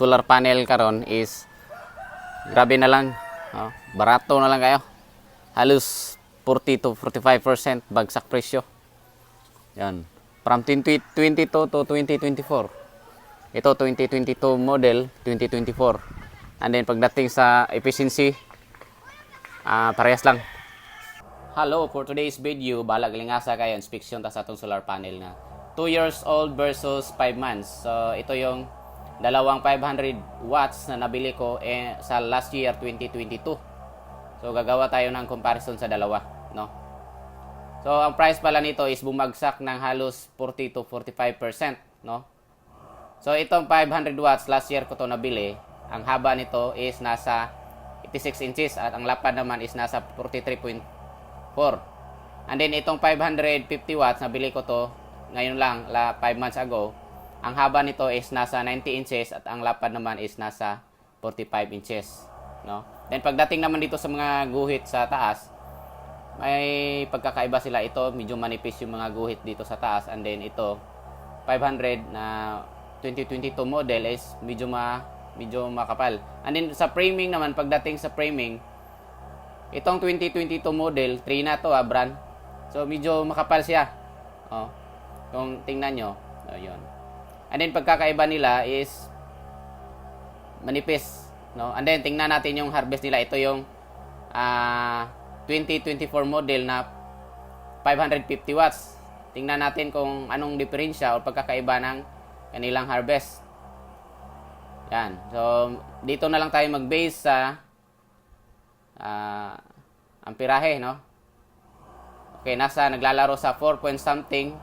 solar panel karon is grabe na lang. Oh, barato na lang kayo. Halos 40 to 45% bagsak presyo. Yan. From 2022 to 2024. Ito 2022 model, 2024. And then pagdating sa efficiency, ah parehas lang. Hello, for today's video, balag lingasa kayo inspection ta sa atong solar panel na 2 years old versus 5 months. So ito yung dalawang 500 watts na nabili ko eh, sa last year 2022. So gagawa tayo ng comparison sa dalawa, no? So ang price pala nito is bumagsak ng halos 40 to 45%, no? So itong 500 watts last year ko to nabili, ang haba nito is nasa 86 inches at ang lapad naman is nasa 43.4. And then itong 550 watts nabili ko to ngayon lang, la 5 months ago. Ang haba nito is nasa 90 inches at ang lapad naman is nasa 45 inches, no? Then pagdating naman dito sa mga guhit sa taas, may pagkakaiba sila ito, medyo manipis yung mga guhit dito sa taas and then ito 500 na 2022 model is medyo ma medyo makapal. And then sa framing naman pagdating sa framing itong 2022 model 3 na to ah, brand. So medyo makapal siya. Oh. Kung tingnan nyo, oh, yun. And then pagkakaiba nila is manipis, no? And then tingnan natin yung harvest nila. Ito yung ah 2024 model na 550 watts. Tingnan natin kung anong diferensya o pagkakaiba ng kanilang harvest. Yan. So, dito na lang tayo mag-base sa ah amperahe, no? Okay, nasa naglalaro sa 4 point something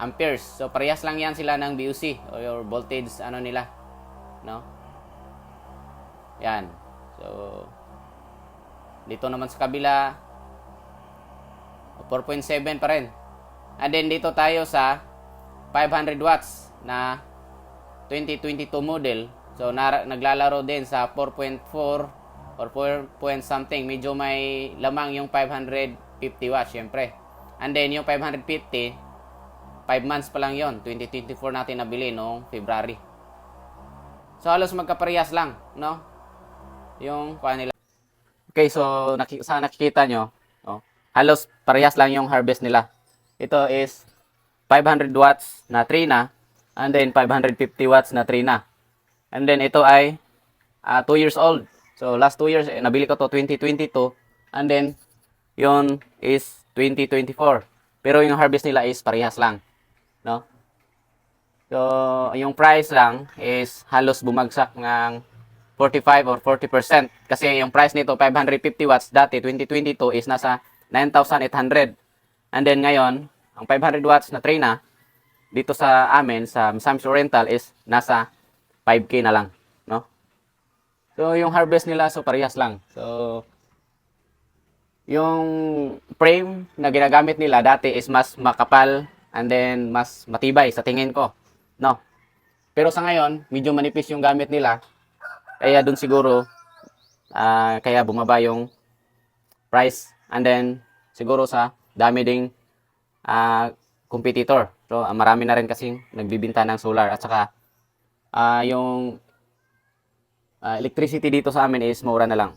amperes. So, parehas lang yan sila ng VOC o your voltage ano nila, no? Yan. So, dito naman sa kabila 4.7 pa rin. And then dito tayo sa 500 watts na 2022 model. So na, naglalaro din sa 4.4 or 4 point something. Medyo may lamang yung 550 watts syempre. And then yung 550 5 months pa lang yon 2024 natin nabili noong February. So halos magkaparehas lang, no? Yung kuha nila. Okay, so naki- sa nakikita nyo, oh, halos parehas lang yung harvest nila. Ito is 500 watts na Trina and then 550 watts na Trina. And then ito ay 2 years old. So last 2 years, eh, nabili ko to 2022 and then yun is 2024. Pero yung harvest nila is parehas lang. No? So, yung price lang is halos bumagsak ng 45 or 40%. Kasi yung price nito, 550 watts, dati 2022 is nasa 9,800. And then ngayon, ang 500 watts na Trina, dito sa amin, sa Samsung Rental is nasa 5K na lang. No? So, yung harvest nila, so parehas lang. So, yung frame na ginagamit nila dati is mas makapal and then mas matibay sa tingin ko. No? Pero sa ngayon, medyo manipis yung gamit nila. Kaya dun siguro, ah, kaya bumaba yung price. And then, siguro sa dami ding ah, competitor. So, ah, marami na rin kasing nagbibinta ng solar. At saka, ah, yung ah, electricity dito sa amin is mura na lang.